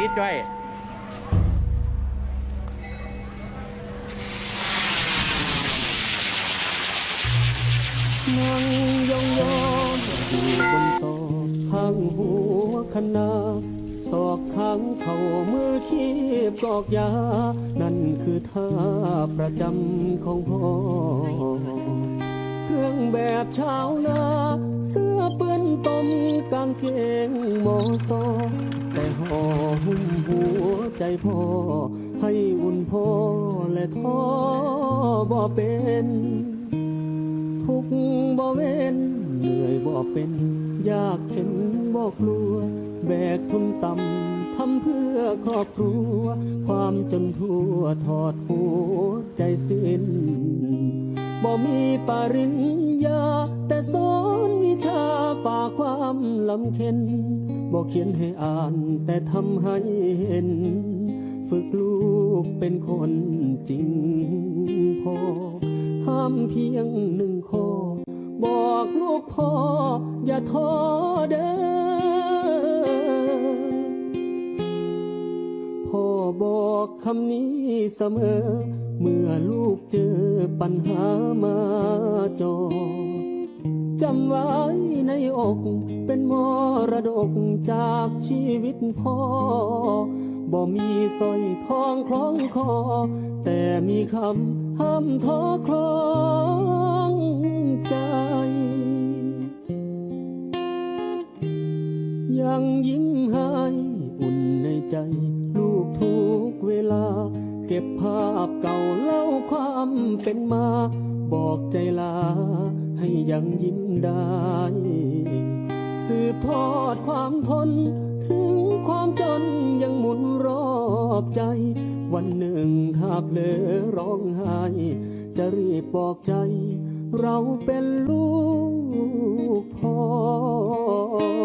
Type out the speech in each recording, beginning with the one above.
ติดจ้อยนั่งยองยองอยู่บนโต๊ะข้างหัวคณะศอกข้างเข่ามือคีบกอกยา นั่นคือท่าประจำของพ่อ เครื่องแบบชาวนา เสื้อเปื้อนตมกางเกงหมอซอแต่ห่อ หุ้มหัวใจพ่อ ให้อุ่นพ่อและท้อบ่เป็น ทุกบ่เว้นเหนื่อยบ่เป็น ยากเข็นบ่กลัว แบกทุนต่ำทำเพื่อครอบครัว ความจนทั่วถอดหัวใจสิ้นบ่มีปริญญาแต่สอ ชาฝ่าความลำเค็นบ่เขียนให้อ่านแต่ทำให้เห็น ฝึกลูกเป็นคนจริงพอห้ามเพียงหนึ่งข้อบอกลูกพ่ออย่าท้อเด้อพ่อบอกคำนี้เสมอ เมื่อลูกเจอปัญหามาจอ จำไว้ในอก เป็นมรดกจากชีวิตพ่อ บ่มีสร้อยทองคล้องคอ แต่มีคำห้ามท้อคลองใจ ยังยิ้มให้อุ่นในใจ ลูกทุกเวลา เก็บภาพเก่าเล่าความเป็นมา บอกใจลาให้ยังยิ้มได้ สืบทอดความทน ถึงความจนยังหมุนรอบใจ วันหนึ่งถ้าเพลอร้องไห้ จะรีบบอกใจ เราเป็นลูกพ่อ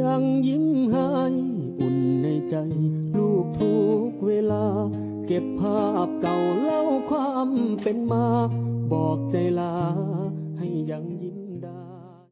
ยังยิ้มให้อุ่นในใจ ลูกทุกเวลา เก็บภาพเก่าเล่าความเป็นมา บอกใจลาให้ยังยิ้ม